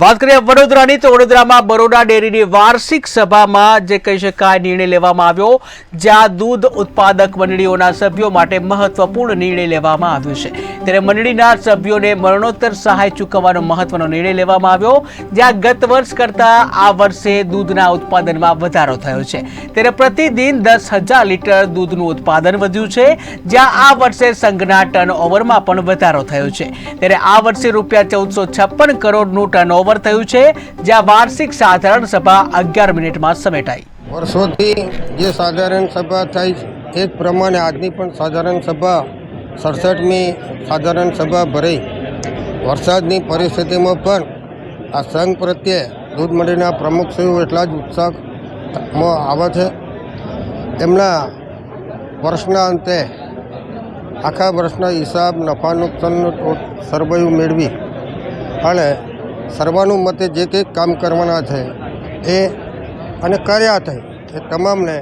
વાત કરીએ વડોદરાની, તો વડોદરામાં બરોડા ડેરીની વાર્ષિક સભામાં જે કહી શકાય નિર્ણય લેવામાં આવ્યો, જ્યાં દૂધ ઉત્પાદક મંડળીઓના સભ્યો માટે મહત્વપૂર્ણ નિર્ણય લેવામાં આવ્યો છે. ત્યારે મંડળીના સભ્યોને મરણોત્તર સહાય ચૂકવવાનો મહત્વનો નિર્ણય લેવામાં આવ્યો, જ્યાં ગત વર્ષ કરતાં આ વર્ષે દૂધના ઉત્પાદનમાં વધારો થયો છે. ત્યારે પ્રતિદિન દસ હજાર લીટર દૂધનું ઉત્પાદન વધ્યું છે, જ્યાં આ વર્ષે સંઘના ટર્ન ઓવરમાં પણ વધારો થયો છે. ત્યારે આ વર્ષે રૂપિયા ચૌદસો છપ્પન કરોડનું ટર્નઓવર થયું છે, જ્યાં વાર્ષિક સાધારણ સભા અગિયાર મિનિટમાં સમેટાઈ. વર્ષોથી જે સાધારણ સભા થઈ એ પ્રમાણે આજની પણ સાધારણ સભા સડસઠમી સાધારણ સભા ભરાઈ. વરસાદની પરિસ્થિતિમાં પણ આ સંઘ પ્રત્યે દૂધ મંડળીના પ્રમુખશ્રીઓ એટલા જ ઉત્સાહમાં આવે છે. એમના વર્ષના અંતે આખા વર્ષના હિસાબ નફા નુકસાનનું સરવૈયું મેળવી. અને સર્વાનુમતે જે કંઈક કામ કરવાના છે, એ અને કર્યા છે, એ તમામને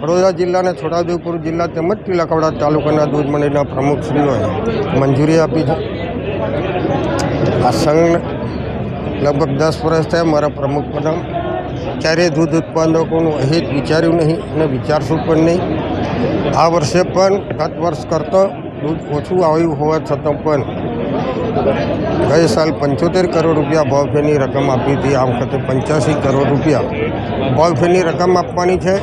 વડોદરા જિલ્લાના છોટાઉદેપુર જિલ્લા તેમજ તિલકવાડા તાલુકાના દૂધ મંડળીના પ્રમુખશ્રીઓએ મંજૂરી આપી છે. આ સંઘ લગભગ દસ વર્ષ થયા મારા પ્રમુખ પદમ. ક્યારેય દૂધ ઉત્પાદકોનું હિત વિચાર્યું નહીં અને વિચારશું પણ નહીં. આ વર્ષે પણ ગત વર્ષ કરતાં દૂધ ઓછું આવ્યું હોવા છતાં પણ ગઈ સાલ પંચોતેર કરોડ રૂપિયા ભાવફેરની રકમ આપી હતી. આ વખતે પંચ્યાસી કરોડ રૂપિયા ભાવફેરની રકમ આપવાની છે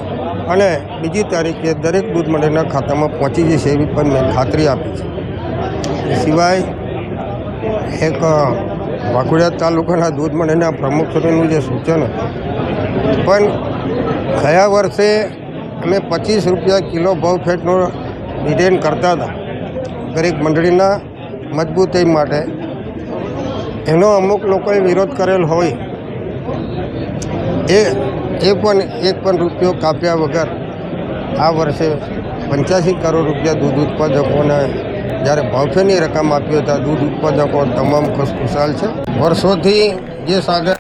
અને બીજી તારીખે દરેક દૂધ મંડળના ખાતામાં પહોંચી જશે એવી પણ મેં ખાતરી આપી છે. સિવાય એક વાઘોડિયા તાલુકાના દૂધ મંડળના પ્રમુખશ્રીનું જે સૂચન પણ ગયા વર્ષે અમે પચીસ રૂપિયા કિલો ભાવ ફેટનો ડિટેન કરતા હતા. દરેક મંડળીના મજબૂતી માટે. એનો અમુક લોકોએ વિરોધ કરેલ હોય. એ એ પણ એક પણ રૂપિયો કાપ્યા વગર આ વર્ષે પંચ્યાસી કરોડ રૂપિયા દૂધ ઉત્પાદકોને જ્યારે ભાવફેરની રકમ આપી હતા દૂધ ઉત્પાદકો તમામ ખુશખુશાલ છે. વર્ષોથી જે સાગર